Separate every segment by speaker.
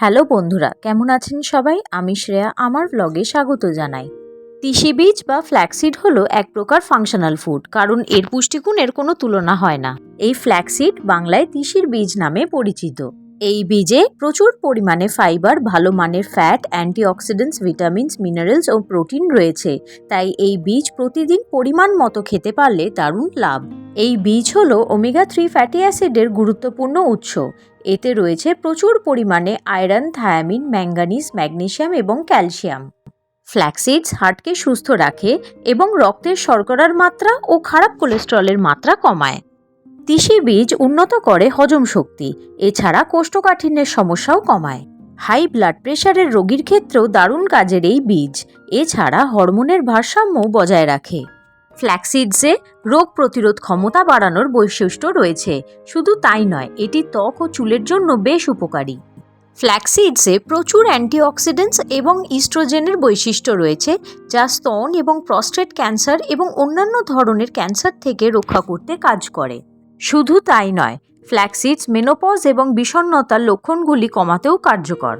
Speaker 1: Hello বন্ধুরা, কেমন আছেন সবাই? আমি শ্রেয়া, আমার ব্লগে স্বাগত জানাই। তিসি বীজ বা ফ্ল্যাক্সিড হলো এক প্রকার ফাংশনাল ফুড কারণ এর পুষ্টিগুণের কোনো তুলনা হয় না। এই ফ্ল্যাক্সিড বাংলায় তিসির বীজ নামে পরিচিত। এই বীজে প্রচুর পরিমাণে ফাইবার ভালো মানের ফ্যাট অ্যান্টিঅক্সিডেন্টস ভিটামিনস মিনারেলস ও প্রোটিন রয়েছে। তাই এই বীজ প্রতিদিন পরিমাণ মতো খেতে পারলে দারুণ লাভ। এই বীজ হলো ওমেগা থ্রি ফ্যাটি অ্যাসিডের গুরুত্বপূর্ণ উৎস। এতে রয়েছে প্রচুর পরিমাণে আয়রন, থায়ামিন, ম্যাঙ্গানিজ, ম্যাগনেশিয়াম এবং ক্যালসিয়াম। ফ্ল্যাক্সিডস হার্টকে সুস্থ রাখে এবং রক্তের শর্করার মাত্রা ও খারাপ কোলেস্টেরলের মাত্রা কমায়। তিসি বীজ উন্নত করে হজম শক্তি, এছাড়া কোষ্ঠকাঠিন্যের সমস্যাও কমায়। হাই ব্লাড প্রেশারের রোগীর ক্ষেত্রেও দারুণ কাজের এই বীজ, এছাড়া হরমোনের ভারসাম্য বজায় রাখে। ফ্ল্যাক্সিডসে রোগ প্রতিরোধ ক্ষমতা বাড়ানোর বৈশিষ্ট্য রয়েছে। শুধু তাই নয়, এটি ত্বক ও চুলের জন্য বেশ উপকারী। ফ্ল্যাক্সিডসে প্রচুর অ্যান্টিঅক্সিডেন্টস এবং ইস্ট্রোজেনের বৈশিষ্ট্য রয়েছে, যা স্তন এবং প্রস্টেট ক্যান্সার এবং অন্যান্য ধরনের ক্যান্সার থেকে রক্ষা করতে কাজ করে। শুধু তাই নয় ফ্ল্যাক্সিডস মেনোপজ এবং বিষণ্ণতার লক্ষণগুলি কমাতেও কার্যকর।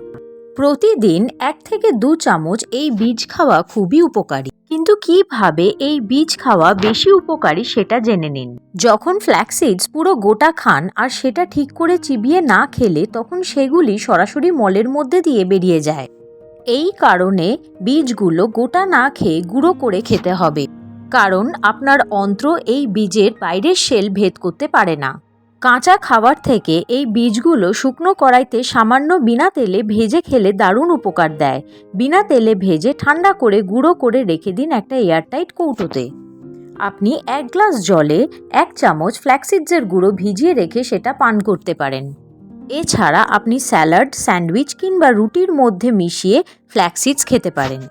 Speaker 1: প্রতিদিন এক থেকে দু চামচ এই বীজ খাওয়া খুবই উপকারী। কিন্তু কীভাবে এই বীজ খাওয়া বেশি উপকারী সেটা জেনে নিন। যখন ফ্ল্যাক্সিডস পুরো গোটা খান আর সেটা ঠিক করে চিবিয়ে না খেলে তখন সেগুলি সরাসরি মলের মধ্যে দিয়ে বেরিয়ে যায়। এই কারণে বীজগুলো গোটা না খেয়ে গুঁড়ো করে খেতে হবে। কারণ আপনার অন্ত্র এই বীজের বাইরের শেল ভেদ করতে পারে না। কাঁচা খাবার থেকে এই বীজগুলো শুকনো কড়াইতে সামান্য বিনা তেলে ভেজে খেলে দারুণ উপকার দেয়। বিনা তেলে ভেজে ঠান্ডা করে গুঁড়ো করে রেখে দিন একটা এয়ারটাইট কৌটোতে। আপনি এক গ্লাস জলে এক চামচ ফ্ল্যাক্সিডসের গুঁড়ো ভিজিয়ে রেখে সেটা পান করতে পারেন। এছাড়া আপনি স্যালাড, স্যান্ডউইচ কিংবা রুটির মধ্যে মিশিয়ে ফ্ল্যাক্সিডস খেতে পারেন।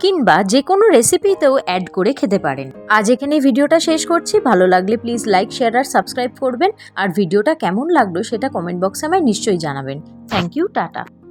Speaker 1: কিংবা যে কোনো রেসিপিতেও অ্যাড করে খেতে পারেন। আজ এখানে ভিডিওটা শেষ করছি। ভালো লাগলে প্লিজ লাইক শেয়ার আর সাবস্ক্রাইব করবেন। আর ভিডিওটা কেমন লাগল সেটা কমেন্ট বক্সে আমায় নিশ্চয়ই জানাবেন। Thank you tata.